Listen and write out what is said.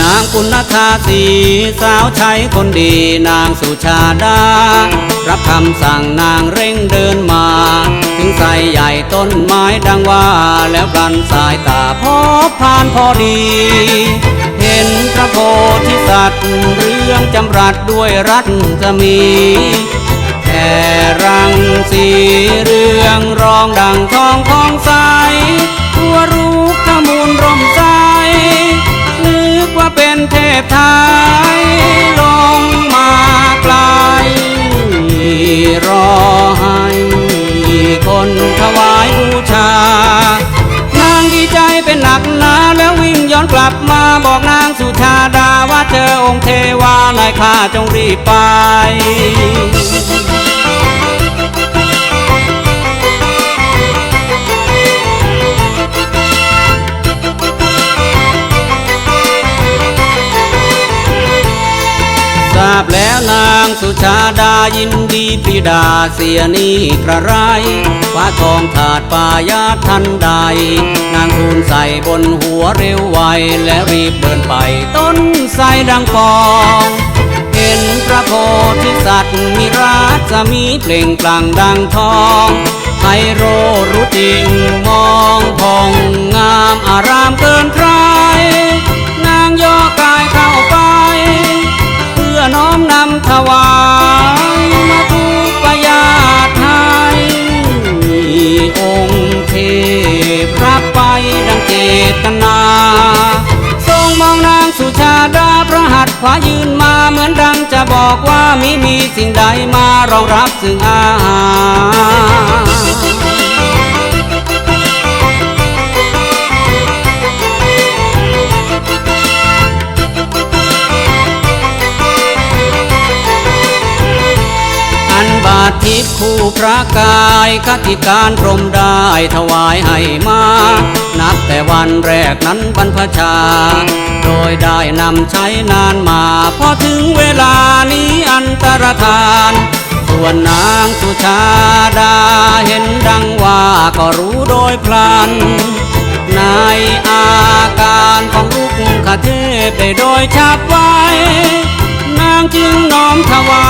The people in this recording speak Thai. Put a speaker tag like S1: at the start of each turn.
S1: นางปุณธาสีสาวใช้คนดีนางสุชาดา รับคำสั่งนางเร่งเดินมา ถึงใส่ใหญ่ต้นไม้ดังว่า แล้วพลันสายตาพบผ่านพอดี เห็นพระโพธิสัตว์เรื่องจำรัดด้วยรัตจะมีแค่รังสีเรื่องรองดังท้อ กลับมาบอกนางสุชาดาว่าเจอองค์เทวานายข้าจงรีบไป บแล้วนางสุชาดายินดีปรีดาเสียนี่กระไรฟ้าทองถาดปายาทันใด นางทูลใส่บนหัวเร็วไวและรีบเดินไปต้นไทรดังฟองเห็นพระโพธิสัตว์มีราชมีเปล่งปลั่งดังทองไพโรรู้จริงมองพองงาม ถวายมาทุปยาไทยองค์เทพรับไปดังเจตนาทรงมองนางสุชาดาพระหัตถ์ขวายืนมาเหมือนดังจะบอกว่ามิมีสิ่งใดมารองรับซึ่งอาหาร ททิพย์คู่พระกายคติการพรมได้ถวายให้มา นับแต่วันแรกนั้นบรรพชา โดยได้นำใช้นานมา พอถึงเวลานี้อันตรธาน ส่วนนางสุชาดาเห็นดังว่าก็รู้โดยพลัน ในอาการของลูกขเทพได้โดยฉับไว้ นางจึงน้อมถวา